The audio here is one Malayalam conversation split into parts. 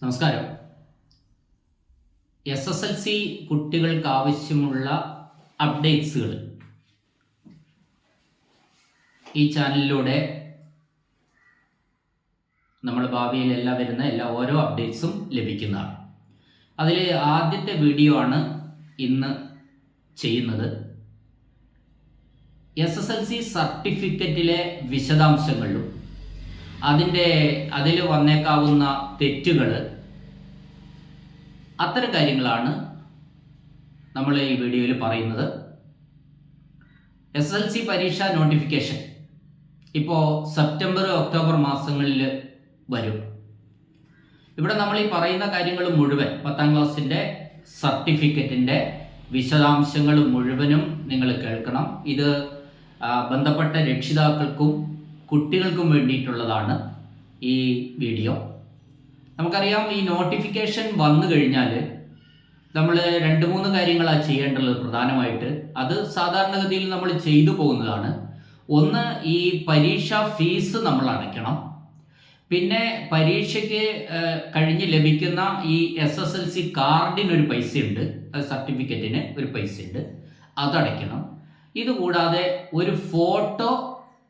നമസ്കാരം. എസ് എസ് എൽ സി കുട്ടികൾക്ക് ആവശ്യമുള്ള അപ്ഡേറ്റ്സുകൾ ഈ ചാനലിലൂടെ നമ്മൾ ഭാവിയിൽ എല്ലാം വരുന്ന എല്ലാ ഓരോ അപ്ഡേറ്റ്സും ലഭിക്കുന്നതാണ്. അതിൽ ആദ്യത്തെ വീഡിയോ ആണ് ഇന്ന് ചെയ്യുന്നത്. എസ് എസ് എൽ സി സർട്ടിഫിക്കറ്റിലെ വിശദാംശങ്ങളിലും അതിന്റെ അതിൽ വന്നേക്കാവുന്ന തെറ്റുകൾ. അത്തരം കാര്യങ്ങളാണ് നമ്മൾ ഈ വീഡിയോയിൽ പറയുന്നത്. എസ് എൽ സി പരീക്ഷ നോട്ടിഫിക്കേഷൻ ഇപ്പോൾ സെപ്റ്റംബർ ഒക്ടോബർ മാസങ്ങളിൽ വരും. ഇവിടെ നമ്മൾ ഈ പറയുന്ന കാര്യങ്ങൾ മുഴുവൻ പത്താം ക്ലാസ്സിന്റെ സർട്ടിഫിക്കറ്റിന്റെ വിശദാംശങ്ങൾ മുഴുവനും നിങ്ങൾ കേൾക്കണം. ഇത് ബന്ധപ്പെട്ട രക്ഷിതാക്കൾക്കും കുട്ടികൾക്കും വേണ്ടിയിട്ടുള്ളതാണ് ഈ വീഡിയോ. നമുക്കറിയാം ഈ നോട്ടിഫിക്കേഷൻ വന്നു കഴിഞ്ഞാൽ നമ്മൾ രണ്ട് മൂന്ന് കാര്യങ്ങളാണ് ചെയ്യേണ്ടത് പ്രധാനമായിട്ട്. അത് സാധാരണഗതിയിൽ നമ്മൾ ചെയ്തു പോകുന്നതാണ്. ഒന്ന് ഈ പരീക്ഷ ഫീസ് നമ്മൾ അടയ്ക്കണം. പിന്നെ പരീക്ഷയ്ക്ക് കഴിഞ്ഞ് ലഭിക്കുന്ന ഈ എസ് എസ് എൽ സി കാർഡിനൊരു പൈസയുണ്ട്. സർട്ടിഫിക്കറ്റിന് ഒരു പൈസയുണ്ട്. അതടയ്ക്കണം. ഇതുകൂടാതെ ഒരു ഫോട്ടോ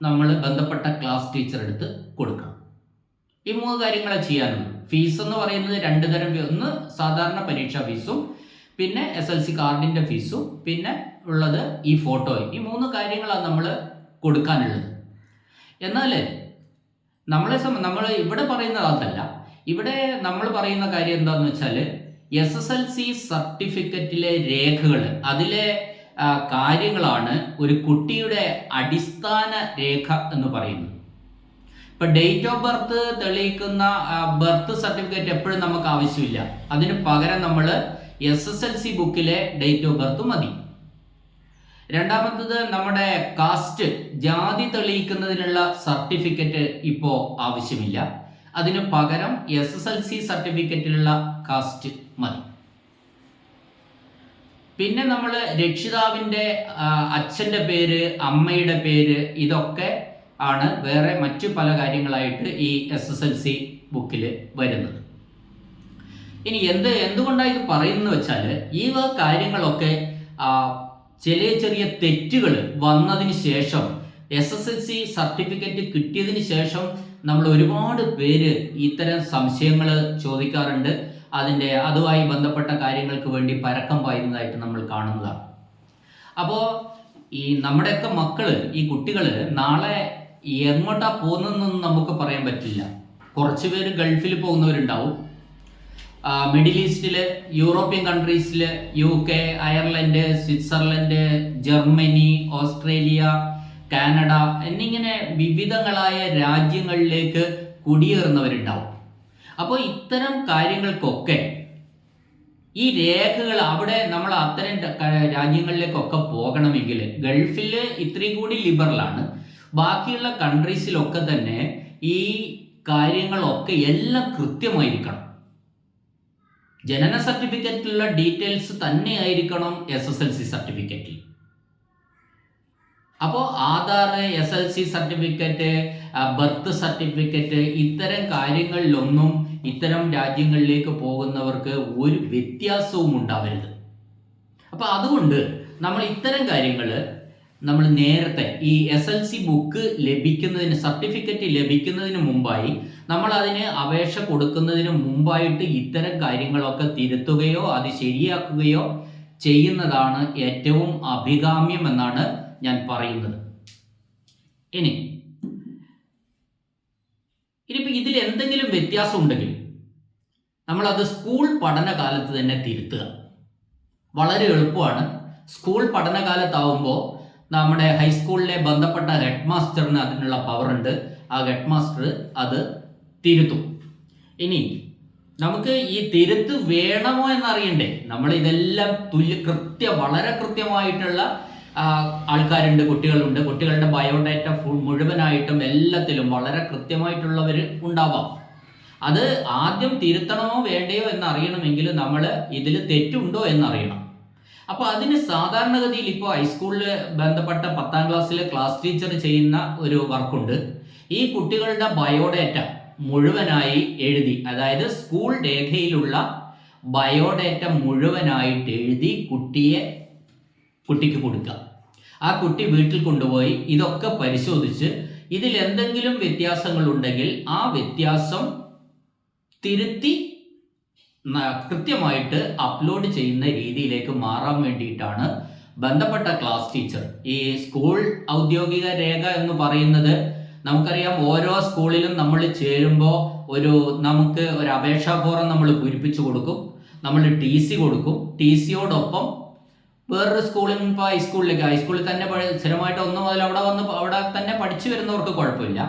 നമ്മൾ ബന്ധപ്പെട്ട ക്ലാസ് ടീച്ചർ എടുത്ത് കൊടുക്കണം. ഈ മൂന്ന് കാര്യങ്ങളെ ചെയ്യാനുള്ളൂ. ഫീസ് എന്ന് പറയുന്നത് രണ്ട് തരം ഒന്ന് സാധാരണ പരീക്ഷാ ഫീസും പിന്നെ എസ് എൽ സി കാർഡിന്റെ ഫീസും പിന്നെ ഉള്ളത് ഈ ഫോട്ടോയും ഈ മൂന്ന് കാര്യങ്ങളാണ് നമ്മൾ കൊടുക്കാനുള്ളത്. എന്നാൽ നമ്മളെ നമ്മൾ ഇവിടെ പറയുന്നത് അതല്ല. ഇവിടെ നമ്മൾ പറയുന്ന കാര്യം എന്താണെന്ന് വെച്ചാൽ എസ് എസ് എൽ സി സർട്ടിഫിക്കറ്റിലെ രേഖകൾ അതിലെ കാര്യങ്ങളാണ് ഒരു കുട്ടിയുടെ അടിസ്ഥാന രേഖ എന്ന് പറയുന്നത്. ഇപ്പൊ ഡേറ്റ് ഓഫ് ബർത്ത് തെളിയിക്കുന്ന ബർത്ത് സർട്ടിഫിക്കറ്റ് എപ്പോഴും നമുക്ക് ആവശ്യമില്ല. അതിന് പകരം നമ്മൾ എസ് എസ് എൽ സി ബുക്കിലെ ഡേറ്റ് ഓഫ് ബർത്ത് മതി. രണ്ടാമത്തത് നമ്മുടെ കാസ്റ്റ് ജാതി തെളിയിക്കുന്നതിനുള്ള സർട്ടിഫിക്കറ്റ് ഇപ്പോൾ ആവശ്യമില്ല. അതിന് പകരം എസ് എസ് എൽ സി സർട്ടിഫിക്കറ്റിലുള്ള കാസ്റ്റ് മതി. പിന്നെ നമ്മൾ രക്ഷിതാവിന്റെ അച്ഛന്റെ പേര് അമ്മയുടെ പേര് ഇതൊക്കെ ആണ് വേറെ മറ്റു പല കാര്യങ്ങളായിട്ട് ഈ എസ് എസ് എൽ സി ബുക്കിൽ വരുന്നത്. ഇനി എന്ത് എന്തുകൊണ്ടാണ് ഇത് പറയുന്നത് വെച്ചാൽ ഈ കാര്യങ്ങളൊക്കെ ചെറിയ ചെറിയ തെറ്റുകൾ വന്നതിന് ശേഷം S S L C certificate കിട്ടിയതിന് ശേഷം നമ്മൾ ഒരുപാട് പേര് ഇത്തരം സംശയങ്ങൾ ചോദിക്കാറുണ്ട്. അതിന്റെ അതുമായി ബന്ധപ്പെട്ട കാര്യങ്ങൾക്ക് വേണ്ടി പരക്കം പായുന്നതായിട്ട് നമ്മൾ കാണുന്നതാണ് അപ്പോൾ ഈ നമ്മുടെയൊക്കെ മക്കൾ ഈ കുട്ടികൾ നാളെ എങ്ങോട്ടാ പോകുന്നതെന്നൊന്നും നമുക്ക് പറയാൻ പറ്റില്ല. കുറച്ച് പേര് ഗൾഫിൽ പോകുന്നവരുണ്ടാവും. മിഡിൽ ഈസ്റ്റിൽ European കൺട്രീസിൽ U K Ireland Switzerland Germany Australia Canada എന്നിങ്ങനെ വിവിധങ്ങളായ രാജ്യങ്ങളിലേക്ക് കുടിയേറുന്നവരുണ്ടാവും. അപ്പോൾ ഇത്തരം കാര്യങ്ങൾക്കൊക്കെ ഈ രേഖകൾ അവിടെ നമ്മൾ അത്തരം രാജ്യങ്ങളിലേക്കൊക്കെ പോകണമെങ്കിൽ ഗൾഫിൽ ഇത്രയും കൂടി ലിബറലാണ് ബാക്കിയുള്ള കൺട്രീസിലൊക്കെ തന്നെ ഈ കാര്യങ്ങളൊക്കെ എല്ലാം കൃത്യമായിരിക്കണം. ജനന സർട്ടിഫിക്കറ്റിലുള്ള ഡീറ്റെയിൽസ് തന്നെ ആയിരിക്കണം എസ് എസ് എൽ സി സർട്ടിഫിക്കറ്റിൽ അപ്പോൾ Aadhaar S L C certificate birth certificate ഇത്തരം കാര്യങ്ങളിലൊന്നും ഇത്തരം രാജ്യങ്ങളിലേക്ക് പോകുന്നവർക്ക് ഒരു വ്യത്യാസവും ഉണ്ടാവരുത്. അപ്പോൾ അതുകൊണ്ട് നമ്മൾ ഇത്തരം കാര്യങ്ങൾ നമ്മൾ നേരത്തെ ഈ എസ് എൽ സി ബുക്ക് ലഭിക്കുന്നതിന് സർട്ടിഫിക്കറ്റ് ലഭിക്കുന്നതിന് മുമ്പായി നമ്മൾ അതിന് അപേക്ഷ കൊടുക്കുന്നതിന് മുമ്പായിട്ട് ഇത്തരം കാര്യങ്ങളൊക്കെ തിരുത്തുകയോ അത് ശരിയാക്കുകയോ ചെയ്യുന്നതാണ് ഏറ്റവും അഭികാമ്യം എന്നാണ് ഞാൻ പറയുന്നത്. ഇനി ഇനിയിപ്പോൾ ഇതിൽ എന്തെങ്കിലും വ്യത്യാസം ഉണ്ടെങ്കിൽ നമ്മളത് സ്കൂൾ പഠനകാലത്ത് തന്നെ തിരുത്തുക. വളരെ എളുപ്പമാണ്. സ്കൂൾ പഠനകാലത്താവുമ്പോൾ നമ്മുടെ ഹൈസ്കൂളിലെ ബന്ധപ്പെട്ട ഹെഡ് മാസ്റ്ററിന് അതിനുള്ള പവർ ഉണ്ട്. ആ ഹെഡ് മാസ്റ്റർ അത് തിരുത്തും. ഇനി നമുക്ക് ഈ തിരുത്ത് വേണമോ എന്നറിയണ്ടേ? നമ്മൾ ഇതെല്ലാം തുല്യ കൃത്യ വളരെ കൃത്യമായിട്ടുള്ള ആൾക്കാരുണ്ട് കുട്ടികളുണ്ട്. കുട്ടികളുടെ ബയോഡാറ്റ ഫുൾ മുഴുവനായിട്ടും എല്ലാത്തിലും വളരെ കൃത്യമായിട്ടുള്ളവർ ഉണ്ടാവാം. അത് ആദ്യം തിരുത്തണമോ വേണ്ടയോ എന്നറിയണമെങ്കിൽ നമ്മൾ ഇതിൽ തെറ്റുണ്ടോ എന്നറിയണം. അപ്പോൾ അതിന് സാധാരണഗതിയിൽ ഇപ്പോൾ ഹൈസ്കൂളിൽ ബന്ധപ്പെട്ട പത്താം ക്ലാസ്സിലെ ക്ലാസ് ടീച്ചർ ചെയ്യുന്ന ഒരു വർക്കുണ്ട്. ഈ കുട്ടികളുടെ ബയോഡാറ്റ മുഴുവനായി എഴുതി അതായത് സ്കൂൾ രേഖയിലുള്ള ബയോഡാറ്റ മുഴുവനായിട്ട് എഴുതി കുട്ടിയെ കുട്ടിക്ക് കൊടുക്കുക. ആ കുട്ടി വീട്ടിൽ കൊണ്ടുപോയി ഇതൊക്കെ പരിശോധിച്ച് ഇതിൽ എന്തെങ്കിലും വ്യത്യാസങ്ങൾ ഉണ്ടെങ്കിൽ ആ വ്യത്യാസം തിരുത്തി കൃത്യമായിട്ട് അപ്ലോഡ് ചെയ്യുന്ന രീതിയിലേക്ക് മാറാൻ വേണ്ടിയിട്ടാണ് ബന്ധപ്പെട്ട ക്ലാസ് ടീച്ചർ ഈ സ്കൂൾ ഔദ്യോഗിക രേഖ എന്ന് പറയുന്നത് നമുക്കറിയാം ഓരോ സ്കൂളിലും നമ്മൾ ചേരുമ്പോൾ ഒരു നമുക്ക് ഒരു അപേക്ഷാ ഫോറം നമ്മൾ പൂരിപ്പിച്ചു കൊടുക്കും നമ്മൾ ടി സി കൊടുക്കും. ടി സിയോടൊപ്പം വേറൊരു സ്കൂളിൽ നിന്ന് ഇപ്പോൾ ഹൈസ്കൂളിലേക്ക് ഹൈസ്കൂളിൽ തന്നെ സ്ഥിരമായിട്ട് ഒന്ന് മുതൽ അവിടെ വന്ന് അവിടെ തന്നെ പഠിച്ചു വരുന്നവർക്ക് കുഴപ്പമില്ല.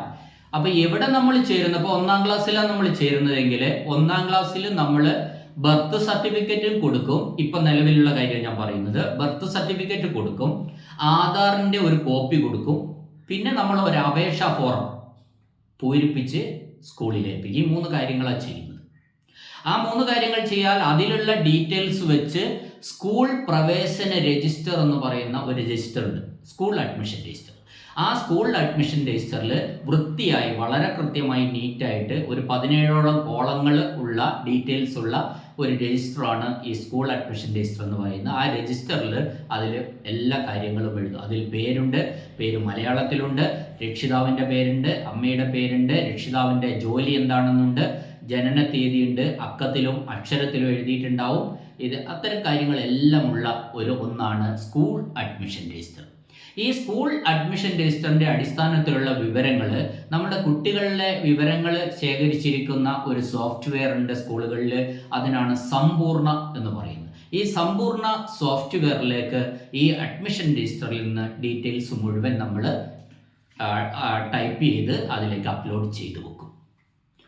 അപ്പോൾ എവിടെ നമ്മൾ ചേരുന്നത് ഇപ്പോൾ ഒന്നാം ക്ലാസ്സിലാണ് നമ്മൾ ചേരുന്നതെങ്കിൽ ഒന്നാം ക്ലാസ്സിൽ നമ്മൾ ബർത്ത് സർട്ടിഫിക്കറ്റ് കൊടുക്കും. ഇപ്പം നിലവിലുള്ള കാര്യം ഞാൻ പറയുന്നത്. ബർത്ത് സർട്ടിഫിക്കറ്റ് കൊടുക്കും. ആധാറിന്റെ ഒരു കോപ്പി കൊടുക്കും. പിന്നെ നമ്മൾ ഒരു അപേക്ഷാ ഫോറം പൂരിപ്പിച്ച് സ്കൂളിൽ ഏൽപ്പിക്കും. ഈ മൂന്ന് കാര്യങ്ങളാണ് ചെയ്യുന്നത്. ആ മൂന്ന് കാര്യങ്ങൾ ചെയ്യാൽ അതിലുള്ള ഡീറ്റെയിൽസ് വെച്ച് സ്കൂൾ പ്രവേശന രജിസ്റ്റർ എന്ന് പറയുന്ന ഒരു രജിസ്റ്റർ ഉണ്ട്. School admission register. ആ സ്കൂൾ അഡ്മിഷൻ രജിസ്റ്ററിൽ വൃത്തിയായി വളരെ കൃത്യമായി നീറ്റായിട്ട് ഒരു പതിനേഴോളം കോളങ്ങൾ ഉള്ള ഡീറ്റെയിൽസ് ഉള്ള ഒരു രജിസ്റ്ററാണ് ഈ സ്കൂൾ അഡ്മിഷൻ രജിസ്റ്റർ എന്ന് പറയുന്നത്. ആ രജിസ്റ്ററിൽ അതിൽ എല്ലാ കാര്യങ്ങളും എഴുതും. അതിൽ പേരുണ്ട് പേര് മലയാളത്തിലുണ്ട് രക്ഷിതാവിന്റെ പേരുണ്ട് അമ്മയുടെ പേരുണ്ട് രക്ഷിതാവിന്റെ ജോലി എന്താണെന്നുണ്ട് ജനന തീയതിയുണ്ട് അക്കത്തിലും അക്ഷരത്തിലും എഴുതിയിട്ടുണ്ടാവും. ഇത് അത്തരം കാര്യങ്ങളെല്ലാമുള്ള ഒരു ഒന്നാണ് സ്കൂൾ അഡ്മിഷൻ രജിസ്റ്റർ ഈ സ്കൂൾ അഡ്മിഷൻ രജിസ്റ്ററിന്റെ അടിസ്ഥാനത്തിലുള്ള വിവരങ്ങൾ നമ്മുടെ കുട്ടികളുടെ വിവരങ്ങൾ ശേഖരിച്ചിരിക്കുന്ന ഒരു സോഫ്റ്റ്വെയർ ഉണ്ട് സ്കൂളുകളിൽ അതിനാണ് സമ്പൂർണ എന്ന് പറയുന്നത്. ഈ സമ്പൂർണ സോഫ്റ്റ്വെയറിലേക്ക് ഈ അഡ്മിഷൻ രജിസ്റ്ററിൽ നിന്ന് ഡീറ്റെയിൽസ് മുഴുവൻ നമ്മൾ ടൈപ്പ് ചെയ്ത് അതിലേക്ക് അപ്ലോഡ് ചെയ്തു വെക്കും.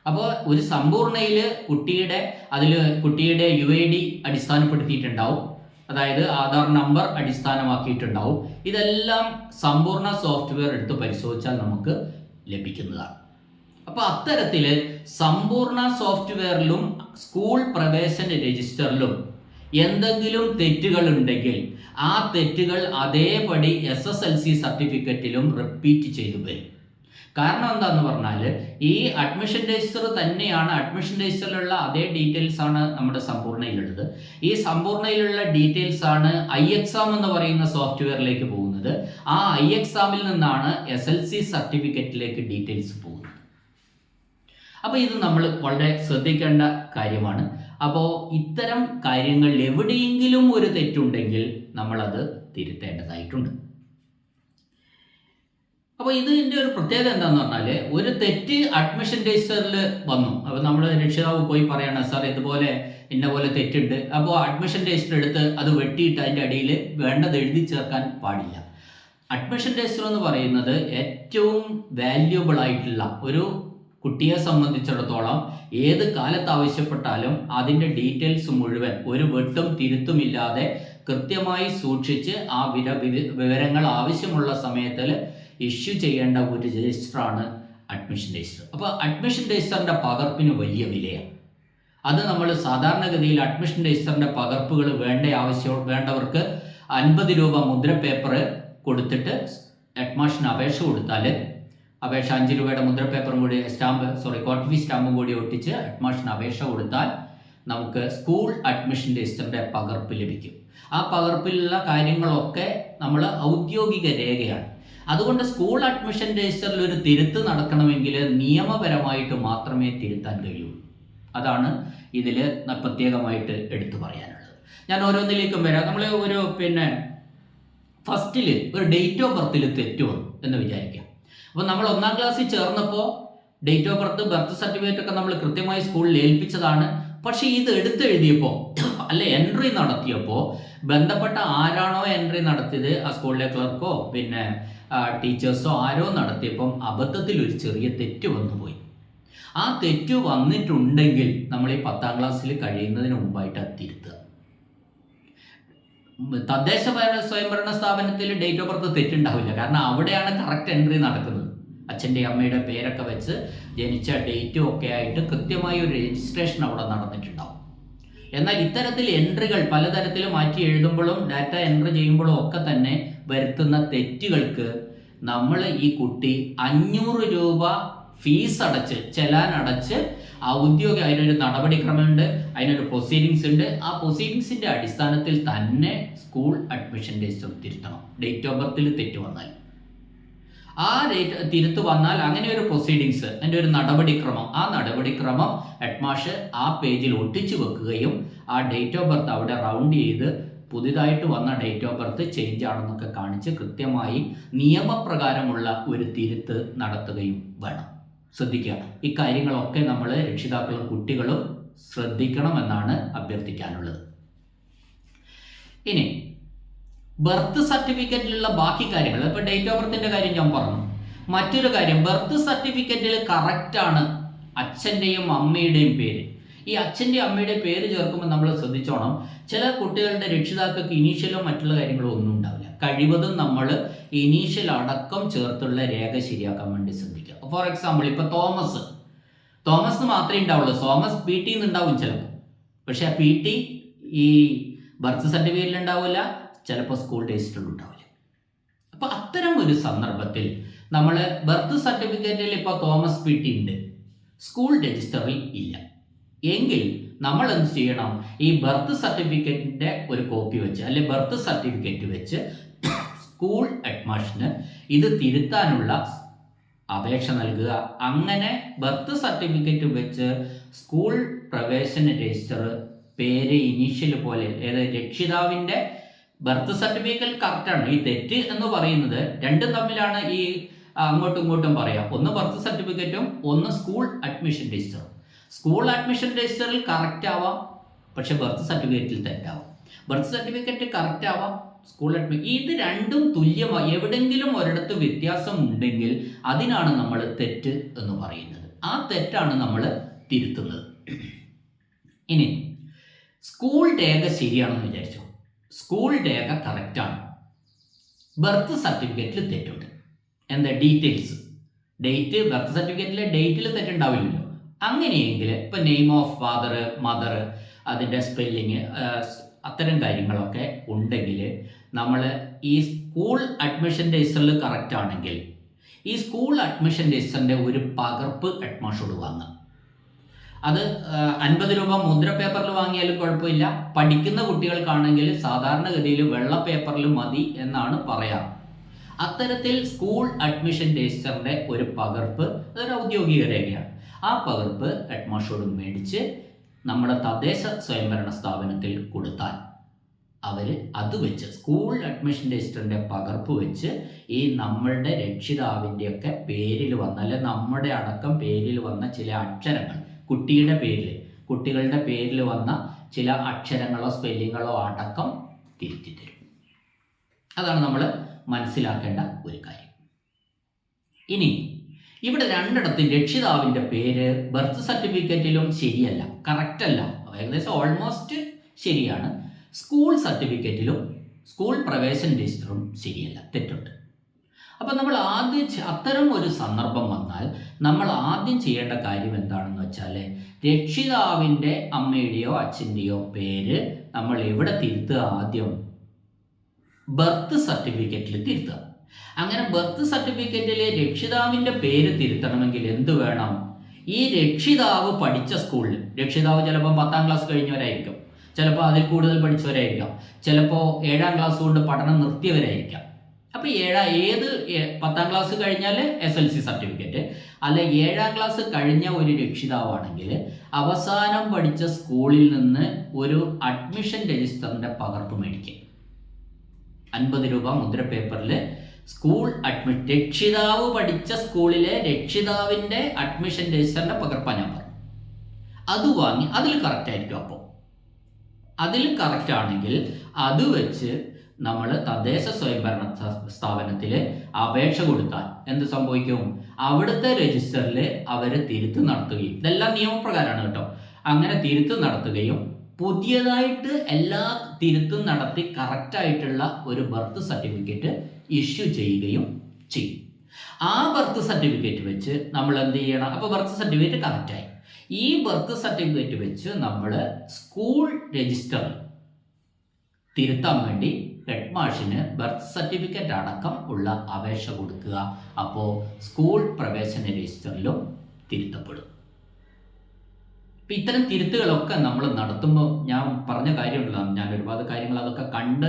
അപ്പോൾ ഒരു സമ്പൂർണയിൽ കുട്ടിയുടെ അതിൽ കുട്ടിയുടെ യു ഐ ഡി അടിസ്ഥാനപ്പെടുത്തിയിട്ടുണ്ടാവും. അതായത് ആധാർ നമ്പർ അടിസ്ഥാനമാക്കിയിട്ടുണ്ടാവും. ഇതെല്ലാം സമ്പൂർണ സോഫ്റ്റ്വെയർ എടുത്ത് പരിശോധിച്ചാൽ നമുക്ക് ലഭിക്കുന്നതാണ് അപ്പോൾ അത്തരത്തിൽ സമ്പൂർണ സോഫ്റ്റ്വെയറിലും സ്കൂൾ പ്രവേശന രജിസ്റ്ററിലും എന്തെങ്കിലും തെറ്റുകൾ ഉണ്ടെങ്കിൽ ആ തെറ്റുകൾ അതേപടി എസ് എസ് എൽ സി സർട്ടിഫിക്കറ്റിലും റിപ്പീറ്റ് ചെയ്തു വരും. കാരണം എന്താന്ന് പറഞ്ഞാൽ ഈ അഡ്മിഷൻ രജിസ്റ്റർ തന്നെയാണ് അഡ്മിഷൻ രജിസ്റ്ററിലുള്ള അതേ ഡീറ്റെയിൽസ് ആണ് നമ്മുടെ സമ്പൂർണയിലുള്ളത്. ഈ സമ്പൂർണയിലുള്ള ഡീറ്റെയിൽസ് ആണ് ഐ എക്സാം എന്ന് പറയുന്ന സോഫ്റ്റ്വെയറിലേക്ക് പോകുന്നത്. ആ ഐ എക്സാമിൽ നിന്നാണ് എസ് എൽ സി സർട്ടിഫിക്കറ്റിലേക്ക് ഡീറ്റെയിൽസ് പോകുന്നത്. അപ്പോൾ ഇത് നമ്മൾ വളരെ ശ്രദ്ധിക്കേണ്ട കാര്യമാണ്. അപ്പോൾ ഇത്തരം കാര്യങ്ങളിൽ എവിടെയെങ്കിലും ഒരു തെറ്റുണ്ടെങ്കിൽ നമ്മളത് തിരുത്തേണ്ടതായിട്ടുണ്ട്. അപ്പോൾ ഇതിന്റെ ഒരു പ്രത്യേകത എന്താന്ന് പറഞ്ഞാൽ ഒരു തെറ്റ് അഡ്മിഷൻ രജിസ്റ്ററിൽ വന്നു. അപ്പോൾ നമ്മൾ രക്ഷിതാവ് പോയി പറയണം സാർ ഇതുപോലെ ഇന്ന പോലെ തെറ്റുണ്ട്. അപ്പോൾ അഡ്മിഷൻ രജിസ്റ്റർ എടുത്ത് അത് വെട്ടിയിട്ട് അതിന്റെ അടിയിൽ വേണ്ടത് എഴുതി ചേർക്കാൻ പാടില്ല. അഡ്മിഷൻ രജിസ്റ്റർ എന്ന് പറയുന്നത് ഏറ്റവും വാല്യൂബിൾ ആയിട്ടുള്ള ഒരു കുട്ടിയെ സംബന്ധിച്ചിടത്തോളം ഏത് കാലത്ത് ആവശ്യപ്പെട്ടാലും അതിന്റെ ഡീറ്റെയിൽസ് മുഴുവൻ ഒരു വെട്ടും തിരുത്തുമില്ലാതെ കൃത്യമായി സൂക്ഷിച്ച് ആ വിര വിവ- വിവരങ്ങൾ ആവശ്യമുള്ള സമയത്തിൽ ഇഷ്യൂ ചെയ്യേണ്ട ഒരു രജിസ്റ്ററാണ് അഡ്മിഷൻ രജിസ്റ്റർ അപ്പോൾ അഡ്മിഷൻ രജിസ്റ്ററിന്റെ പകർപ്പിന് വലിയ വിലയാണ്. അത് നമ്മൾ സാധാരണഗതിയിൽ അഡ്മിഷൻ രജിസ്റ്ററിന്റെ പകർപ്പുകൾ വേണ്ട ആവശ്യം വേണ്ടവർക്ക് അൻപത് രൂപ മുദ്ര പേപ്പർ കൊടുത്തിട്ട് അഡ്മിഷൻ അപേക്ഷ കൊടുത്താൽ അപേക്ഷ അഞ്ച് രൂപയുടെ മുദ്ര പേപ്പറും കൂടി സ്റ്റാമ്പ് സോറി കോട്ടഫി സ്റ്റാമ്പും കൂടി ഒട്ടിച്ച് അഡ്മിഷൻ അപേക്ഷ കൊടുത്താൽ നമുക്ക് സ്കൂൾ അഡ്മിഷൻ രജിസ്റ്ററിന്റെ പകർപ്പ് ലഭിക്കും. ആ പകർപ്പിലുള്ള കാര്യങ്ങളൊക്കെ നമ്മൾ ഔദ്യോഗിക രേഖയാണ്. അതുകൊണ്ട് സ്കൂൾ അഡ്മിഷൻ രജിസ്റ്ററിൽ ഒരു തിരുത്ത് നടക്കണമെങ്കിൽ നിയമപരമായിട്ട് മാത്രമേ തിരുത്താൻ കഴിയൂ. അതാണ് ഇതിൽ പ്രത്യേകമായിട്ട് എടുത്തു പറയാനുള്ളത്. ഞാൻ ഓരോന്നിലേക്കും വരാം. നമ്മൾ ഒരു പിന്നെ ഫസ്റ്റിൽ ഒരു ഡേറ്റ് ഓഫ് ബർത്തിൽ തെറ്റ് വന്നു എന്ന് വിചാരിക്കാം. അപ്പോൾ നമ്മൾ ഒന്നാം ക്ലാസ്സിൽ ചേർന്നപ്പോൾ date of birth birth certificate ഒക്കെ നമ്മൾ കൃത്യമായി സ്കൂളിൽ ഏൽപ്പിച്ചതാണ്. പക്ഷേ ഇത് എടുത്തെഴുതിയപ്പോൾ അല്ല എൻട്രി നടത്തിയപ്പോൾ ബന്ധപ്പെട്ട ആരാണോ എൻട്രി നടത്തിയത്? ആ സ്കൂളിലെ ക്ലർക്കോ പിന്നെ ടീച്ചേഴ്സോ ആരോ നടത്തിയപ്പം അബദ്ധത്തിൽ ഒരു ചെറിയ തെറ്റ് വന്നുപോയി. ആ തെറ്റ് വന്നിട്ടുണ്ടെങ്കിൽ നമ്മൾ ഈ പത്താം ക്ലാസ്സിൽ കഴിയുന്നതിന് മുമ്പായിട്ട് തിരുത്തുക. തദ്ദേശ ഭരണ സ്വയംഭരണ സ്ഥാപനത്തിൽ ഡേറ്റ് ഓഫ് ബർത്ത് തെറ്റുണ്ടാവില്ല. കാരണം അവിടെയാണ് കറക്റ്റ് എൻട്രി നടക്കുന്നത്. അച്ഛന്റെ അമ്മയുടെ പേരൊക്കെ വെച്ച് ജനിച്ച ഡേറ്റും ഒക്കെ ആയിട്ട് കൃത്യമായ ഒരു രജിസ്ട്രേഷൻ അവിടെ നടന്നിട്ടുണ്ടാവും. എന്നാൽ ഇത്തരത്തിൽ എൻട്രികൾ പലതരത്തിൽ മാറ്റി എഴുതുമ്പോഴും ഡാറ്റ എൻട്രി ചെയ്യുമ്പോഴും ഒക്കെ തന്നെ വരുത്തുന്ന തെറ്റുകൾക്ക് നമ്മൾ ഈ കുട്ടി അഞ്ഞൂറ് രൂപ ഫീസ് അടച്ച് ചെലാൻ അടച്ച് ആ ഔദ്യോഗിക അതിനൊരു നടപടിക്രമമുണ്ട് അതിനൊരു പ്രൊസീഡിങ്സ് ഉണ്ട്. ആ പ്രൊസീഡിങ്സിന്റെ അടിസ്ഥാനത്തിൽ തന്നെ സ്കൂൾ അഡ്മിഷൻ രജിസ്റ്റർ തിരുത്തണം. ഡേറ്റ് ഓഫ് ബർത്തിൽ തെറ്റ് വന്നാൽ. ആ ഡേറ്റ് തിരുത്ത് വന്നാൽ അങ്ങനെ ഒരു പ്രൊസീഡിങ്സ് അതിന്റെ ഒരു നടപടിക്രമം. ആ നടപടിക്രമം ഹെഡ്മാഷ് ആ പേജിൽ ഒട്ടിച്ചു വെക്കുകയും ആ ഡേറ്റ് ഓഫ് ബർത്ത് അവിടെ റൗണ്ട് ചെയ്ത് പുതിയതായിട്ട് വന്ന ഡേറ്റ് ഓഫ് ബർത്ത് ചേഞ്ച് ആണെന്നൊക്കെ കാണിച്ച് കൃത്യമായി നിയമപ്രകാരമുള്ള ഒരു തിരുത്ത് നടത്തുകയും വേണം. ശ്രദ്ധിക്കുക. ഇക്കാര്യങ്ങളൊക്കെ കാര്യങ്ങളൊക്കെ നമ്മൾ രക്ഷിതാക്കളും കുട്ടികളും ശ്രദ്ധിക്കണമെന്നാണ് അഭ്യർത്ഥിക്കാനുള്ളത്. ഇനി ബർത്ത് സർട്ടിഫിക്കറ്റിലുള്ള ബാക്കി കാര്യങ്ങൾ. ഇപ്പോൾ ഡേറ്റ് ഓഫ് ബർത്തിന്റെ കാര്യം ഞാൻ പറഞ്ഞു. മറ്റൊരു കാര്യം ബർത്ത് സർട്ടിഫിക്കറ്റിൽ കറക്റ്റാണ് അച്ഛന്റെയും അമ്മയുടെയും പേര്. ഈ അച്ഛന്റെയും അമ്മയുടെ പേര് ചേർക്കുമ്പോൾ നമ്മൾ ശ്രദ്ധിച്ചോണം. ചില കുട്ടികളുടെ രക്ഷിതാക്കൾക്ക് ഇനീഷ്യലോ മറ്റുള്ള കാര്യങ്ങളോ ഒന്നും ഉണ്ടാവില്ല. കഴിവതും നമ്മൾ ഇനീഷ്യൽ അടക്കം ചേർത്തുള്ള രേഖ ശരിയാക്കാൻ വേണ്ടി ശ്രദ്ധിക്കുക. ഫോർ എക്സാമ്പിൾ ഇപ്പോൾ തോമസ്. തോമസ് മാത്രമേ ഉണ്ടാവുള്ളൂ. തോമസ് പി ടി ഉണ്ടാവും ചിലപ്പോൾ. പക്ഷെ ആ പി ടി ഈ ബർത്ത് സർട്ടിഫിക്കറ്റിൽ ഉണ്ടാവില്ല. ചിലപ്പോൾ സ്കൂൾ രജിസ്റ്ററിൽ ഉണ്ടാവില്ല. അപ്പോൾ അത്തരം ഒരു സന്ദർഭത്തിൽ നമ്മൾ ബർത്ത് സർട്ടിഫിക്കറ്റിൽ ഇപ്പോൾ തോമസ് പി ടി ഉണ്ട്. സ്കൂൾ രജിസ്റ്ററിൽ ഇല്ല. എങ്കിൽ നമ്മൾ എന്ത് ചെയ്യണം? ഈ ബർത്ത് സർട്ടിഫിക്കറ്റിന്റെ ഒരു കോപ്പി വെച്ച് അല്ലെ ബർത്ത് സർട്ടിഫിക്കറ്റ് വെച്ച് സ്കൂൾ അഡ്മിഷന് ഇത് തിരുത്താനുള്ള അപേക്ഷ നൽകുക. അങ്ങനെ ബർത്ത് സർട്ടിഫിക്കറ്റ് വെച്ച് സ്കൂൾ പ്രവേശന രജിസ്റ്റർ പേര് ഇനീഷ്യൽ പോലെ ഏത് രക്ഷിതാവിന്റെ ബർത്ത് സർട്ടിഫിക്കറ്റ് കറക്റ്റാണ് ഈ തെറ്റ് എന്ന് പറയുന്നത് രണ്ടും തമ്മിലാണ് ഈ അങ്ങോട്ടും ഇങ്ങോട്ടും പറയാം. ഒന്ന് ബർത്ത് സർട്ടിഫിക്കറ്റും ഒന്ന് സ്കൂൾ അഡ്മിഷൻ രജിസ്റ്ററും സ്കൂൾ അഡ്മിഷൻ രജിസ്റ്ററിൽ കറക്റ്റ് ആവാം. പക്ഷെ ബർത്ത് സർട്ടിഫിക്കറ്റിൽ തെറ്റാവാം. ബർത്ത് സർട്ടിഫിക്കറ്റ് കറക്റ്റ് ആവാം. സ്കൂൾ അഡ്മിഷൻ ഇത് രണ്ടും തുല്യമായി എവിടെങ്കിലും ഒരിടത്ത് വ്യത്യാസം ഉണ്ടെങ്കിൽ അതിനാണ് നമ്മൾ തെറ്റ് എന്ന് പറയുന്നത്. ആ തെറ്റാണ് നമ്മൾ തിരുത്തുന്നത്. ഇനി സ്കൂൾ രേഖ ശരിയാണെന്ന് വിചാരിച്ചു? സ്കൂൾ രേഖ കറക്റ്റാണ് ബർത്ത് സർട്ടിഫിക്കറ്റിൽ തെറ്റുണ്ട്. എന്താ? ഡീറ്റെയിൽസ് ഡേറ്റ് ബർത്ത് സർട്ടിഫിക്കറ്റിലെ ഡേറ്റിൽ തെറ്റുണ്ടാവില്ലല്ലോ. അങ്ങനെയെങ്കിൽ ഇപ്പം നെയിം ഓഫ് ഫാദർ മദർ അതിന്റെ സ്പെല്ലിങ് അത്തരം കാര്യങ്ങളൊക്കെ ഉണ്ടെങ്കിൽ നമ്മൾ ഈ സ്കൂൾ അഡ്മിഷൻ രജിസ്റ്ററിൽ കറക്റ്റ് ആണെങ്കിൽ ഈ സ്കൂൾ അഡ്മിഷൻ രജിസ്റ്ററിന്റെ ഒരു പകർപ്പ് ഹെഡ്മാഷോട് വാങ്ങുക. അത് അൻപത് രൂപ മുദ്ര പേപ്പറിൽ വാങ്ങിയാലും കുഴപ്പമില്ല. പഠിക്കുന്ന കുട്ടികൾക്കാണെങ്കിൽ സാധാരണഗതിയിൽ വെള്ള പേപ്പറിൽ മതി എന്നാണ് പറയാറ് അത്തരത്തിൽ സ്കൂൾ അഡ്മിഷൻ രജിസ്റ്ററിന്റെ ഒരു പകർപ്പ് അതൊരു ഔദ്യോഗിക രേഖയാണ്. ആ പകർപ്പ് ഹെഡ്മാഷോട് മേടിച്ച് നമ്മുടെ തദ്ദേശ സ്വയംഭരണ സ്ഥാപനത്തിൽ കൊടുത്താൽ അവർ അത് വെച്ച് സ്കൂൾ അഡ്മിഷൻ രജിസ്റ്ററിന്റെ പകർപ്പ് വെച്ച് ഈ നമ്മളുടെ രക്ഷിതാവിന്റെയൊക്കെ പേരിൽ വന്ന അല്ലെ നമ്മുടെ അടക്കം പേരിൽ വന്ന ചില അക്ഷരങ്ങൾ കുട്ടിയുടെ പേരിൽ കുട്ടികളുടെ പേരിൽ വന്ന ചില അക്ഷരങ്ങളോ സ്പെല്ലിങ്ങളോ അടക്കം തിരുത്തി തരും. അതാണ് നമ്മൾ മനസ്സിലാക്കേണ്ട ഒരു കാര്യം. ഇനി ഇവിടെ രണ്ടിടത്തും രക്ഷിതാവിന്റെ പേര് ബർത്ത് സർട്ടിഫിക്കറ്റിലും ശരിയല്ല കറക്റ്റ് അല്ല. ഏകദേശം ഓൾമോസ്റ്റ് ശരിയാണ്. സ്കൂൾ സർട്ടിഫിക്കറ്റിലും സ്കൂൾ പ്രവേശന രജിസ്റ്ററും ശരിയല്ല തെറ്റുണ്ട്. അപ്പം നമ്മൾ ആദ്യം അത്തരം ഒരു സന്ദർഭം വന്നാൽ നമ്മൾ ആദ്യം ചെയ്യേണ്ട കാര്യം എന്താണെന്ന് വെച്ചാൽ രക്ഷിതാവിന്റെ അമ്മയുടെയോ അച്ഛന്റെയോ പേര് നമ്മൾ എവിടെ തിരുത്തുക ആദ്യം? ബർത്ത് സർട്ടിഫിക്കറ്റിൽ തിരുത്തുക. അങ്ങനെ ബർത്ത് സർട്ടിഫിക്കറ്റിലെ രക്ഷിതാവിന്റെ പേര് തിരുത്തണമെങ്കിൽ എന്ത് വേണം? ഈ രക്ഷിതാവ് പഠിച്ച സ്കൂളിൽ രക്ഷിതാവ് ചിലപ്പോൾ പത്താം ക്ലാസ് കഴിഞ്ഞവരായിരിക്കും. ചിലപ്പോൾ അതിൽ കൂടുതൽ പഠിച്ചവരായിരിക്കാം. ചിലപ്പോൾ ഏഴാം ക്ലാസ് കൊണ്ട് പഠനം നിർത്തിയവരായിരിക്കാം. അപ്പോൾ ഏഴാ ഏത് പത്താം ക്ലാസ് കഴിഞ്ഞാൽ എസ് എൽ സി സർട്ടിഫിക്കറ്റ് അല്ലെ ഏഴാം ക്ലാസ് കഴിഞ്ഞ ഒരു രക്ഷിതാവാണെങ്കിൽ അവസാനം പഠിച്ച സ്കൂളിൽ നിന്ന് ഒരു അഡ്മിഷൻ രജിസ്റ്ററിന്റെ പകർപ്പ് മേടിക്കുക. അൻപത് രൂപ മുദ്ര പേപ്പറിൽ സ്കൂൾ അഡ്മി രക്ഷിതാവ് പഠിച്ച സ്കൂളിലെ രക്ഷിതാവിന്റെ അഡ്മിഷൻ രജിസ്റ്ററിന്റെ പകർപ്പ നമ്പർ അത് വാങ്ങി അതിൽ കറക്റ്റ് ആയിരിക്കും അപ്പോൾ അതിൽ കറക്റ്റ് ആണെങ്കിൽ അത് വെച്ച് നമ്മൾ തദ്ദേശ സ്വയംഭരണ സ്ഥാ- സ്ഥാപനത്തിൽ അപേക്ഷ കൊടുത്താൽ എന്ത് സംഭവിക്കും? അവിടുത്തെ രജിസ്റ്ററിൽ അവർ തിരുത്ത് നടത്തുകയും ഇതെല്ലാം നിയമപ്രകാരമാണ് കേട്ടോ. അങ്ങനെ തിരുത്ത് നടത്തുകയും പുതിയതായിട്ട് എല്ലാ തിരുത്തും നടത്തി കറക്റ്റായിട്ടുള്ള ഒരു ബർത്ത് സർട്ടിഫിക്കറ്റ് ഇഷ്യൂ ചെയ്യുകയും ചെയ്യും. ആ ബർത്ത് സർട്ടിഫിക്കറ്റ് വെച്ച് നമ്മൾ എന്ത് ചെയ്യണം? അപ്പോൾ ബർത്ത് സർട്ടിഫിക്കറ്റ് കറക്റ്റായി ഈ ബർത്ത് സർട്ടിഫിക്കറ്റ് വെച്ച് നമ്മൾ സ്കൂൾ രജിസ്റ്റർ തിരുത്താൻ വേണ്ടി ഹെഡ് മാഷിന് ബർത്ത് സർട്ടിഫിക്കറ്റ് അടക്കം ഉള്ള അപേക്ഷ കൊടുക്കുക. അപ്പോൾ സ്കൂൾ പ്രവേശന രജിസ്റ്ററിലും തിരുത്തപ്പെടും. ഇപ്പം ഇത്തരം തിരുത്തുകളൊക്കെ നമ്മൾ നടത്തുമ്പോൾ ഞാൻ പറഞ്ഞ കാര്യമുണ്ടല്ലോ ഞാൻ ഒരുപാട് കാര്യങ്ങൾ അതൊക്കെ കണ്ട്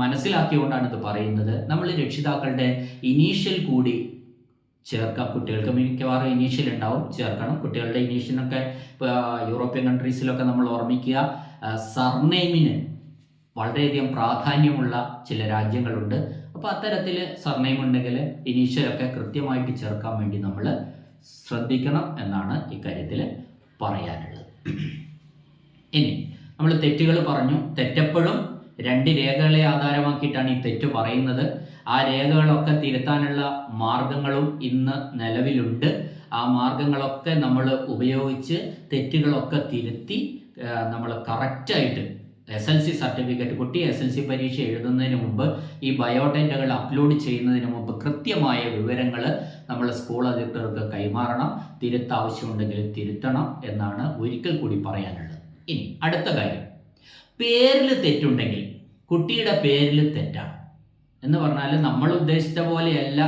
മനസ്സിലാക്കിയോണ്ടാണ് ഇത് പറയുന്നത്. നമ്മൾ രക്ഷിതാക്കളുടെ ഇനീഷ്യൽ കൂടി ചേർക്കാം. കുട്ടികൾക്ക് മിക്കവാറും ഇനീഷ്യൽ ഉണ്ടാവും. ചേർക്കണം. കുട്ടികളുടെ ഇനീഷ്യലൊക്കെ യൂറോപ്യൻ കൺട്രീസിലൊക്കെ നമ്മൾ ഓർമ്മിക്കുക സർനെയിമിന് വളരെയധികം പ്രാധാന്യമുള്ള ചില രാജ്യങ്ങളുണ്ട്. അപ്പോൾ അത്തരത്തിൽ സർനെയിം ഉണ്ടെങ്കിൽ ഇനീഷ്യലൊക്കെ കൃത്യമായിട്ട് ചേർക്കാൻ വേണ്ടി നമ്മൾ ശ്രദ്ധിക്കണം എന്നാണ് ഇക്കാര്യത്തിൽ പറയാനുള്ളത്. ഇനി നമ്മൾ തെറ്റുകൾ പറഞ്ഞു. തെറ്റപ്പോഴും രണ്ട് രേഖകളെ ആധാരമാക്കിയിട്ടാണ് ഈ തെറ്റ് പറയുന്നത്. ആ രേഖകളൊക്കെ തിരുത്താനുള്ള മാർഗങ്ങളും ഇന്ന് നിലവിലുണ്ട്. ആ മാർഗങ്ങളൊക്കെ നമ്മൾ ഉപയോഗിച്ച് തെറ്റുകളൊക്കെ തിരുത്തി നമ്മൾ കറക്റ്റായിട്ട് എസ് എൽ സി സർട്ടിഫിക്കറ്റ് കുട്ടി എസ് എൽ സി പരീക്ഷ എഴുതുന്നതിന് മുമ്പ് ഈ ബയോഡേറ്റകൾ അപ്ലോഡ് ചെയ്യുന്നതിന് മുമ്പ് കൃത്യമായ വിവരങ്ങൾ നമ്മൾ സ്കൂൾ അധികൃതർക്ക് കൈമാറണം. തിരുത്ത ആവശ്യമുണ്ടെങ്കിൽ തിരുത്തണം എന്നാണ് ഒരിക്കൽ കൂടി പറയാനുള്ളത്. ഇനി അടുത്ത കാര്യം. പേരിൽ തെറ്റുണ്ടെങ്കിൽ കുട്ടിയുടെ പേരിൽ തെറ്റാണ് എന്ന് പറഞ്ഞാൽ നമ്മൾ ഉദ്ദേശിച്ച പോലെയല്ല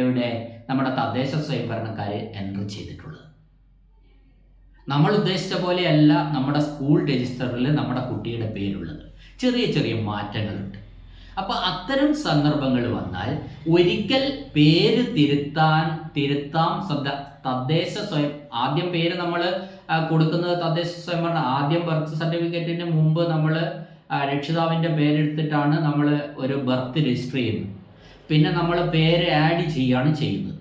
ഇവിടെ നമ്മുടെ തദ്ദേശ സ്വയംഭരണക്കാർ എൻട്രി ചെയ്തിട്ടുള്ളത്. നമ്മൾ ഉദ്ദേശിച്ച പോലെയല്ല നമ്മുടെ സ്കൂൾ രജിസ്റ്ററിൽ നമ്മുടെ കുട്ടിയുടെ പേരുള്ളത്. ചെറിയ ചെറിയ മാറ്റങ്ങളുണ്ട്. അപ്പോൾ അത്തരം സന്ദർഭങ്ങൾ വന്നാൽ ഒരിക്കൽ പേര് തിരുത്താൻ തിരുത്താം തദ്ദേശ സ്വയം ആദ്യം പേര് നമ്മൾ കൊടുക്കുന്നത് തദ്ദേശ സ്വയംഭരണ ആദ്യം ബർത്ത് സർട്ടിഫിക്കറ്റിന് മുമ്പ് നമ്മൾ രക്ഷിതാവിന്റെ പേരെടുത്തിട്ടാണ് നമ്മൾ ഒരു ബർത്ത് രജിസ്റ്റർ ചെയ്യുന്നത്. പിന്നെ നമ്മൾ പേര് ആഡ് ചെയ്യുകയാണ് ചെയ്യുന്നത്.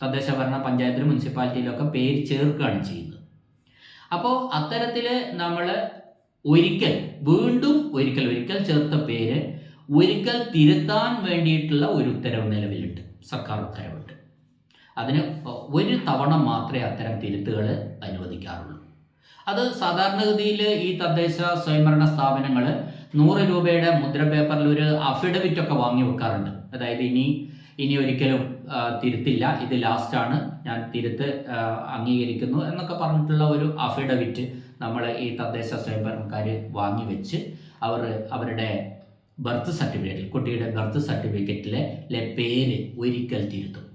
തദ്ദേശ ഭരണ പഞ്ചായത്തിലും മുനിസിപ്പാലിറ്റിയിലൊക്കെ പേര് ചേർക്കുകയാണ് ചെയ്യുന്നത്. അപ്പോൾ അത്തരത്തിൽ നമ്മൾ ഒരിക്കൽ വീണ്ടും ഒരിക്കൽ ഒരിക്കൽ ചേർത്ത പേര് ഒരിക്കൽ തിരുത്താൻ വേണ്ടിയിട്ടുള്ള ഒരു ഉത്തരവ് നിലവിലുണ്ട്. സർക്കാർ ഉത്തരവുണ്ട്. അതിന് ഒരു തവണ മാത്രമേ അത്തരം തിരുത്തുകൾ അനുവദിക്കാറുള്ളൂ. അത് സാധാരണഗതിയിൽ ഈ തദ്ദേശ സ്വയംഭരണ സ്ഥാപനങ്ങൾ നൂറ് രൂപയുടെ മുദ്ര പേപ്പറിൽ ഒരു അഫിഡവിറ്റ് ഒക്കെ വാങ്ങി വെക്കാറുണ്ട്. അതായത് ഇനി ഇനി ഒരിക്കലും തിരുത്തില്ല. ഇത് ലാസ്റ്റാണ് ഞാൻ തിരുത്ത് അംഗീകരിക്കുന്നു എന്നൊക്കെ പറഞ്ഞിട്ടുള്ള ഒരു അഫിഡവിറ്റ് നമ്മൾ ഈ തദ്ദേശ സ്വയംഭരണക്കാർ വാങ്ങിവെച്ച് അവർ അവരുടെ ബർത്ത് സർട്ടിഫിക്കറ്റിൽ കുട്ടിയുടെ ബർത്ത് സർട്ടിഫിക്കറ്റിലെ പേര് ഒരിക്കൽ തിരുത്തും.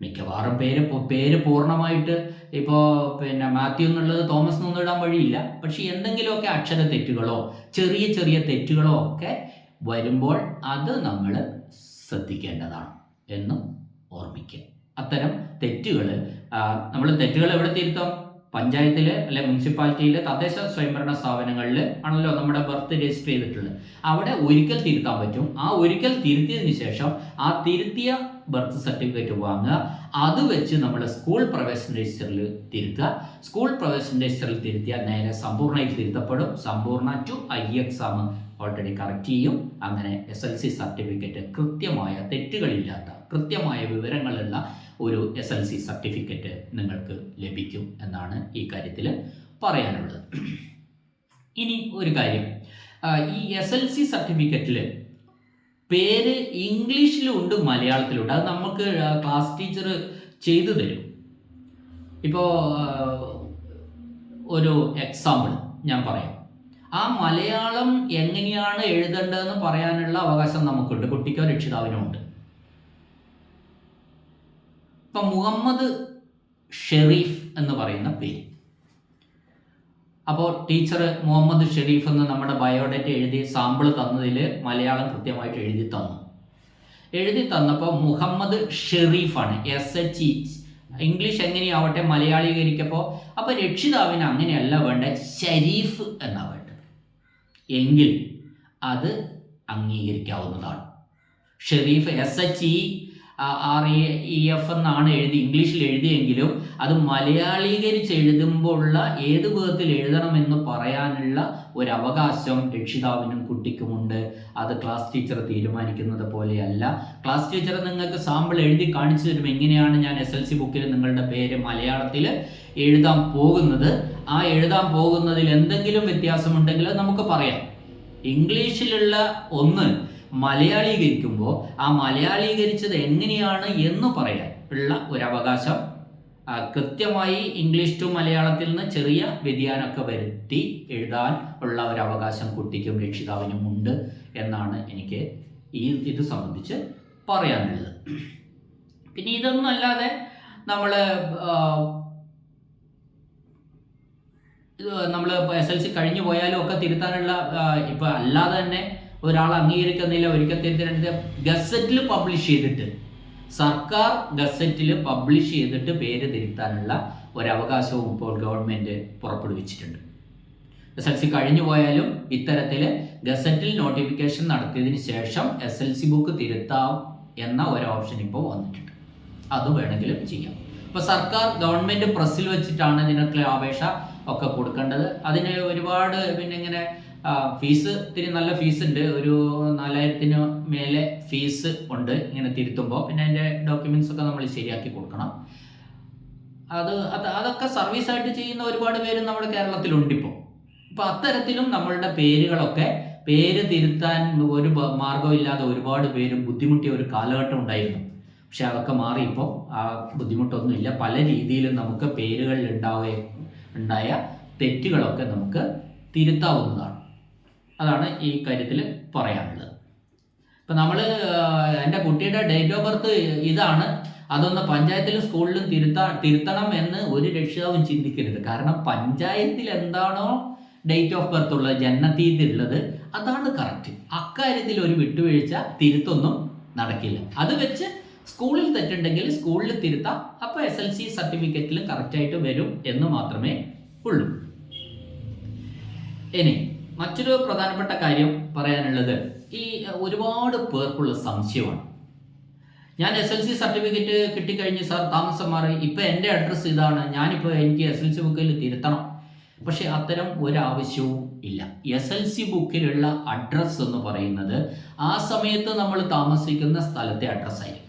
മിക്കവാറും പേര് പേര് പൂർണമായിട്ട് ഇപ്പോൾ പിന്നെ മാത്യു എന്നുള്ളത് തോമസ് എന്നൊന്നും ഇടാൻ വഴിയില്ല. പക്ഷേ എന്തെങ്കിലുമൊക്കെ അക്ഷര തെറ്റുകളോ ചെറിയ ചെറിയ തെറ്റുകളോ ഒക്കെ വരുമ്പോൾ അത് നമ്മൾ ശ്രദ്ധിക്കേണ്ടതാണ് എന്നും ഓർമ്മിക്കുക. അത്തരം തെറ്റുകൾ നമ്മൾ തെറ്റുകൾ എവിടെ തിരുത്തും? പഞ്ചായത്തിൽ അല്ലെ മുനിസിപ്പാലിറ്റിയിൽ തദ്ദേശ സ്വയംഭരണ സ്ഥാപനങ്ങളിൽ ആണല്ലോ നമ്മുടെ ബർത്ത് രജിസ്റ്റർ ചെയ്തിട്ടുള്ളത്. അവിടെ ഒരിക്കൽ തിരുത്താൻ പറ്റും. ആ ഒരിക്കൽ തിരുത്തിയതിന് ശേഷം ആ തിരുത്തിയ ബർത്ത് സർട്ടിഫിക്കറ്റ് വാങ്ങുക. അത് വെച്ച് നമ്മൾ സ്കൂൾ പ്രവേശന രജിസ്റ്ററിൽ തിരുത്തുക. സ്കൂൾ പ്രവേശന രജിസ്റ്ററിൽ തിരുത്തിയാൽ നേരെ സമ്പൂർണമായിട്ട് തിരുത്തപ്പെടും. Sampoorna to I exam already correct ചെയ്യും. അങ്ങനെ എസ് എൽ സി സർട്ടിഫിക്കറ്റ് കൃത്യമായ തെറ്റുകളില്ലാത്ത കൃത്യമായ വിവരങ്ങളുള്ള ഒരു എസ് എൽ സി സർട്ടിഫിക്കറ്റ് നിങ്ങൾക്ക് ലഭിക്കും എന്നാണ് ഈ കാര്യത്തിൽ പറയാനുള്ളത്. ഇനി ഒരു കാര്യം. ഈ എസ് എൽ സി സർട്ടിഫിക്കറ്റിൽ പേര് ഇംഗ്ലീഷിലുണ്ട് മലയാളത്തിലുണ്ട്. അത് നമുക്ക് ക്ലാസ് ടീച്ചർ ചെയ്തു തരും. ഇപ്പോൾ ഒരു എക്സാമ്പിൾ ഞാൻ പറയാം. ആ മലയാളം എങ്ങനെയാണ് എഴുതേണ്ടതെന്ന് പറയാനുള്ള അവകാശം നമുക്കുണ്ട്. കുട്ടിക്കോ രക്ഷിതാവിനോ ഉണ്ട്. ഇപ്പം മുഹമ്മദ് ഷെറീഫ് എന്ന് പറയുന്ന പേര്. അപ്പോൾ ടീച്ചർ മുഹമ്മദ് ഷെരീഫ് എന്ന് നമ്മുടെ ബയോഡേറ്റ എഴുതി സാമ്പിൾ തന്നതിൽ മലയാളം കൃത്യമായിട്ട് എഴുതി തന്നു. എഴുതി തന്നപ്പോൾ മുഹമ്മദ് ഷെറീഫാണ് എസ് എച്ച് ഇ ഇംഗ്ലീഷ് എങ്ങനെയാവട്ടെ മലയാളീകരിക്കപ്പോൾ അപ്പോൾ രക്ഷിതാവിന് അങ്ങനെയല്ല വേണ്ടത്. ഷരീഫ് എന്നാ വേണ്ടത്. എങ്കിൽ അത് അംഗീകരിക്കാവുന്നതാണ്. Sherif S H E R E F എന്നാണ് എഴുതി ഇംഗ്ലീഷിൽ എഴുതിയെങ്കിലും അത് മലയാളീകരിച്ച് എഴുതുമ്പോൾ ഉള്ള ഏത് വിധത്തിൽ എഴുതണമെന്ന് പറയാനുള്ള ഒരു അവകാശം രക്ഷിതാവിനും കുട്ടിക്കുമുണ്ട്. അത് ക്ലാസ് ടീച്ചർ തീരുമാനിക്കുന്നത് പോലെയല്ല. ക്ലാസ് ടീച്ചർ നിങ്ങൾക്ക് സാമ്പിൾ എഴുതി കാണിച്ചു തരും. എങ്ങനെയാണ് ഞാൻ എസ് എൽ സി ബുക്കിൽ നിങ്ങളുടെ പേര് മലയാളത്തിൽ എഴുതാൻ പോകുന്നത്? ആ എഴുതാൻ പോകുന്നതിൽ എന്തെങ്കിലും വ്യത്യാസമുണ്ടെങ്കിൽ നമുക്ക് പറയാം. ഇംഗ്ലീഷിലുള്ള ഒന്ന് മലയാളീകരിക്കുമ്പോൾ ആ മലയാളീകരിച്ചത് എങ്ങനെയാണ് എന്ന് പറയാൻ ഉള്ള ഒരു അവകാശം കൃത്യമായി ഇംഗ്ലീഷ് ടു മലയാളത്തിൽ നിന്ന് ചെറിയ വ്യതിയാനമൊക്കെ വരുത്തി എഴുതാൻ ഉള്ള ഒരു അവകാശം കുട്ടിക്കും രക്ഷിതാവിനും ഉണ്ട് എന്നാണ് എനിക്ക് ഈ ഇത് സംബന്ധിച്ച് പറയാനുള്ളത്. പിന്നെ ഇതൊന്നും അല്ലാതെ നമ്മൾ നമ്മൾ എസ് എൽ സി കഴിഞ്ഞു പോയാലും ഒക്കെ തിരുത്താനുള്ള ഇപ്പം അല്ലാതെ തന്നെ ഒരാൾ അംഗീകരിക്കുന്നില്ല. ഒരിക്കൽ തിരുത്തിരണ്ട് ഗസറ്റിൽ പബ്ലിഷ് ചെയ്തിട്ട് സർക്കാർ ഗസറ്റിൽ പബ്ലിഷ് ചെയ്തിട്ട് പേര് തിരുത്താനുള്ള ഒരവകാശവും ഇപ്പോൾ ഗവൺമെന്റ് പുറപ്പെടുവിച്ചിട്ടുണ്ട്. എസ് എൽ സി കഴിഞ്ഞു പോയാലും ഇത്തരത്തിൽ ഗസറ്റിൽ നോട്ടിഫിക്കേഷൻ നടത്തിയതിന് ശേഷം എസ് എൽ സി ബുക്ക് തിരുത്താം എന്ന ഒരു ഓപ്ഷൻ ഇപ്പോൾ വന്നിട്ടുണ്ട്. അത് വേണമെങ്കിലും ചെയ്യാം. ഇപ്പോൾ സർക്കാർ ഗവൺമെന്റ് പ്രസ്സിൽ വെച്ചിട്ടാണ് ഇതിനൊക്കെ അപേക്ഷ ഒക്കെ കൊടുക്കേണ്ടത്. അതിന് ഒരുപാട് പിന്നെ ഇങ്ങനെ ഫീസ് ഇത്തിരി നല്ല ഫീസ് ഉണ്ട് ഒരു നാലായിരത്തിന് മേലെ ഫീസ് ഉണ്ട് ഇങ്ങനെ തിരുത്തുമ്പോൾ പിന്നെ അതിന്റെ ഡോക്യുമെന്റ്സ് ഒക്കെ നമ്മൾ ശരിയാക്കി കൊടുക്കണം. അത് അത് അതൊക്കെ സർവീസായിട്ട് ചെയ്യുന്ന ഒരുപാട് പേര് നമ്മുടെ കേരളത്തിലുണ്ട് ഇപ്പോൾ അപ്പോൾ അത്തരത്തിലും നമ്മളുടെ പേരുകളൊക്കെ പേര് തിരുത്താൻ ഒരു മാർഗമില്ലാതെ ഒരുപാട് പേര് ബുദ്ധിമുട്ടിയ ഒരു കാലഘട്ടം ഉണ്ടായിരുന്നു. പക്ഷെ അതൊക്കെ മാറി ഇപ്പോൾ ആ ബുദ്ധിമുട്ടൊന്നുമില്ല. പല രീതിയിലും നമുക്ക് പേരുകളിൽ ഉണ്ടാവുക ഉണ്ടായ തെറ്റുകളൊക്കെ നമുക്ക് തിരുത്താവുന്നതാണ്. അതാണ് ഈ കാര്യത്തിൽ പറയാനുള്ളത്. ഇപ്പം നമ്മൾ എന്റെ കുട്ടിയുടെ ഡേറ്റ് ഓഫ് ബർത്ത് ഇതാണ്. അതൊന്ന് പഞ്ചായത്തിലും സ്കൂളിലും തിരുത്താ തിരുത്തണം എന്ന് ഒരു രക്ഷിതാവും ചിന്തിക്കരുത്. കാരണം പഞ്ചായത്തിൽ എന്താണോ ഡേറ്റ് ഓഫ് ബർത്ത് ഉള്ളത് ജനനത്തീയതി ഉള്ളത് അതാണ് കറക്റ്റ്. അക്കാര്യത്തിൽ ഒരു വിട്ടുവീഴ്ച തിരുത്തൊന്നും നടക്കില്ല. അത് വെച്ച് സ്കൂളിൽ തെറ്റുണ്ടെങ്കിൽ സ്കൂളിൽ തിരുത്താം. അപ്പോൾ എസ് എൽ സി സർട്ടിഫിക്കറ്റിൽ കറക്റ്റായിട്ട് വരും എന്ന് മാത്രമേ ഉള്ളൂ. ഇനി മറ്റൊരു പ്രധാനപ്പെട്ട കാര്യം പറയാനുള്ളത് ഈ ഒരുപാട് പേർക്കുള്ള സംശയമാണ്. ഞാൻ എസ് എൽ സി സർട്ടിഫിക്കറ്റ് കിട്ടിക്കഴിഞ്ഞ് സാർ താമസം മാറി. ഇപ്പം എന്റെ അഡ്രസ്സ് ഇതാണ്. ഞാനിപ്പോൾ എനിക്ക് എസ് എൽ സി ബുക്കിൽ തിരുത്തണം. പക്ഷേ അത്തരം ഒരാവശ്യവും ഇല്ല. എസ് എൽ സി ബുക്കിലുള്ള അഡ്രസ്സ് എന്ന് പറയുന്നത് ആ സമയത്ത് നമ്മൾ താമസിക്കുന്ന സ്ഥലത്തെ അഡ്രസ്സായിരിക്കും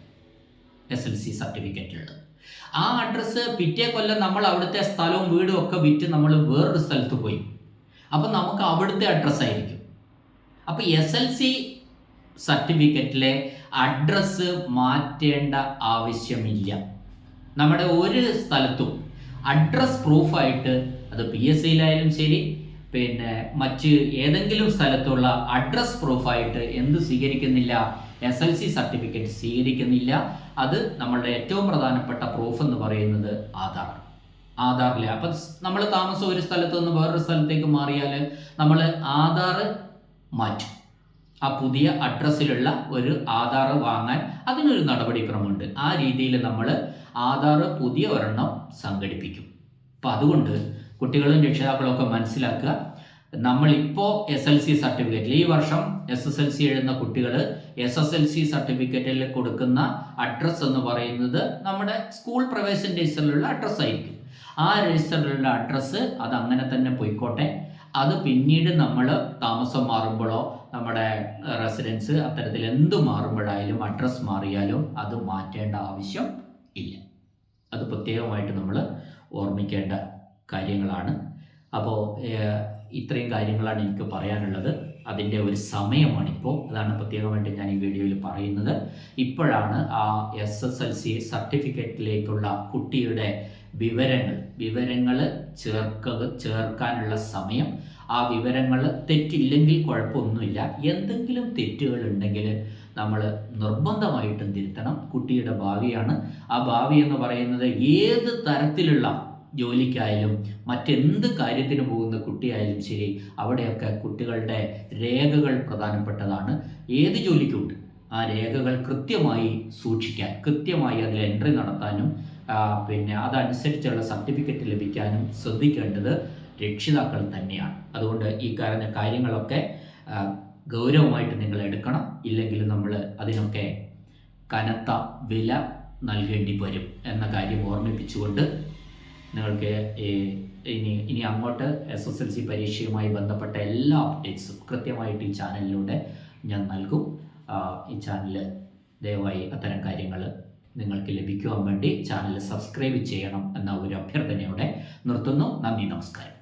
എസ് എൽ സി സർട്ടിഫിക്കറ്റ് ഉള്ളത് ആ അഡ്രസ്സ് പിറ്റേ കൊല്ലം നമ്മൾ അവിടുത്തെ സ്ഥലവും വീടും ഒക്കെ വിറ്റ് നമ്മൾ വേറൊരു സ്ഥലത്ത് പോയി. അപ്പം നമുക്ക് അവിടുത്തെ അഡ്രസ്സായിരിക്കും അപ്പോൾ എസ് എൽ സി സർട്ടിഫിക്കറ്റിലെ അഡ്രസ്സ് മാറ്റേണ്ട ആവശ്യമില്ല. നമ്മുടെ ഒരു സ്ഥലത്തും അഡ്രസ് പ്രൂഫായിട്ട് അത് പി എസ് സിയിലായാലും ശരി പിന്നെ മറ്റ് ഏതെങ്കിലും സ്ഥലത്തുള്ള അഡ്രസ് പ്രൂഫായിട്ട് എന്ത് സ്വീകരിക്കുന്നില്ല എസ് എൽ സി സർട്ടിഫിക്കറ്റ് സ്വീകരിക്കുന്നില്ല അത് നമ്മളുടെ ഏറ്റവും പ്രധാനപ്പെട്ട പ്രൂഫ് എന്ന് പറയുന്നത് ആധാർ. ആധാറില്ല അപ്പം നമ്മൾ താമസം ഒരു സ്ഥലത്ത് നിന്ന് വേറൊരു സ്ഥലത്തേക്ക് മാറിയാൽ നമ്മൾ ആധാർ മാറ്റും. ആ പുതിയ അഡ്രസ്സിലുള്ള ഒരു ആധാർ വാങ്ങാൻ അതിനൊരു നടപടിക്രമമുണ്ട്. ആ രീതിയിൽ നമ്മൾ ആധാർ പുതിയ ഒരെണ്ണം സംഘടിപ്പിക്കും. അപ്പം അതുകൊണ്ട് കുട്ടികളും രക്ഷിതാക്കളും ഒക്കെ മനസ്സിലാക്കുക. നമ്മളിപ്പോൾ എസ് എൽ സി സർട്ടിഫിക്കറ്റിൽ ഈ വർഷം എസ് എസ് എൽ സി എഴുതുന്ന കുട്ടികൾ എസ് എസ് എൽ സി സർട്ടിഫിക്കറ്റിൽ കൊടുക്കുന്ന അഡ്രസ്സ് എന്ന് പറയുന്നത് നമ്മുടെ സ്കൂൾ പ്രവേശന രജിസ്റ്ററിലുള്ള അഡ്രസ്സ് ആയിരിക്കും. ആ രജിസ്റ്ററിലുള്ള അഡ്രസ്സ് അത് അങ്ങനെ തന്നെ പോയിക്കോട്ടെ. അത് പിന്നീട് നമ്മൾ താമസം മാറുമ്പോഴോ നമ്മുടെ റെസിഡൻസ് അത്തരത്തിൽ എന്ത് മാറുമ്പോഴായാലും അഡ്രസ്സ് മാറിയാലും അത് മാറ്റേണ്ട ആവശ്യം ഇല്ല. അത് പ്രത്യേകമായിട്ട് നമ്മൾ ഓർമ്മിക്കേണ്ട കാര്യങ്ങളാണ്. അപ്പോൾ ഇത്രയും കാര്യങ്ങളാണ് എനിക്ക് പറയാനുള്ളത്. അതിന്റെ ഒരു സമയമാണിപ്പോൾ അതാണ് പ്രത്യേകമായിട്ട് ഞാൻ ഈ വീഡിയോയിൽ പറയുന്നത്. ഇപ്പോഴാണ് ആ എസ് എസ് എൽ സി സർട്ടിഫിക്കറ്റിലേക്കുള്ള കുട്ടിയുടെ വിവരങ്ങൾ വിവരങ്ങൾ ചേർക്ക ചേർക്കാനുള്ള സമയം. ആ വിവരങ്ങൾ തെറ്റില്ലെങ്കിൽ കുഴപ്പമൊന്നുമില്ല. എന്തെങ്കിലും തെറ്റുകൾ ഉണ്ടെങ്കിൽ നമ്മൾ നിർബന്ധമായിട്ടും തിരുത്തണം. കുട്ടിയുടെ ഭാവിയാണ്. ആ ഭാവി എന്ന് പറയുന്നത് ഏത് തരത്തിലുള്ള ജോലിക്കായാലും മറ്റെന്ത് കാര്യത്തിന് പോകുന്ന കുട്ടിയായാലും ശരി അവിടെയൊക്കെ കുട്ടികളുടെ രേഖകൾ പ്രധാനപ്പെട്ടതാണ്. ഏത് ജോലിക്കുണ്ട്? ആ രേഖകൾ കൃത്യമായി സൂക്ഷിക്കാൻ കൃത്യമായി അതിൽ എൻട്രി നടത്താനും പിന്നെ അതനുസരിച്ചുള്ള സർട്ടിഫിക്കറ്റ് ലഭിക്കാനും ശ്രദ്ധിക്കേണ്ടത് രക്ഷിതാക്കൾ തന്നെയാണ്. അതുകൊണ്ട് ഈ പറഞ്ഞ കാര്യങ്ങളൊക്കെ ഗൗരവമായിട്ട് നിങ്ങൾ എടുക്കണം. ഇല്ലെങ്കിൽ നമ്മൾ അതിനൊക്കെ കനത്ത വില നൽകേണ്ടി വരും എന്ന കാര്യം ഓർമ്മിപ്പിച്ചുകൊണ്ട് നിങ്ങൾക്ക് ഇനി ഇനി അങ്ങോട്ട് എസ് എസ് എൽ സി പരീക്ഷയുമായി ബന്ധപ്പെട്ട എല്ലാ അപ്ഡേറ്റ്സും കൃത്യമായിട്ട് ഈ ചാനലിലൂടെ ഞാൻ നൽകും. ഈ ചാനൽ ദയവായി അത്തരം കാര്യങ്ങൾ നിങ്ങൾക്ക് ലഭിക്കുവാൻ വേണ്ടി ചാനൽ സബ്സ്ക്രൈബ് ചെയ്യണം എന്ന ഒരു അഭ്യർത്ഥനയോടെ നിർത്തുന്നു. നന്ദി നമസ്കാരം.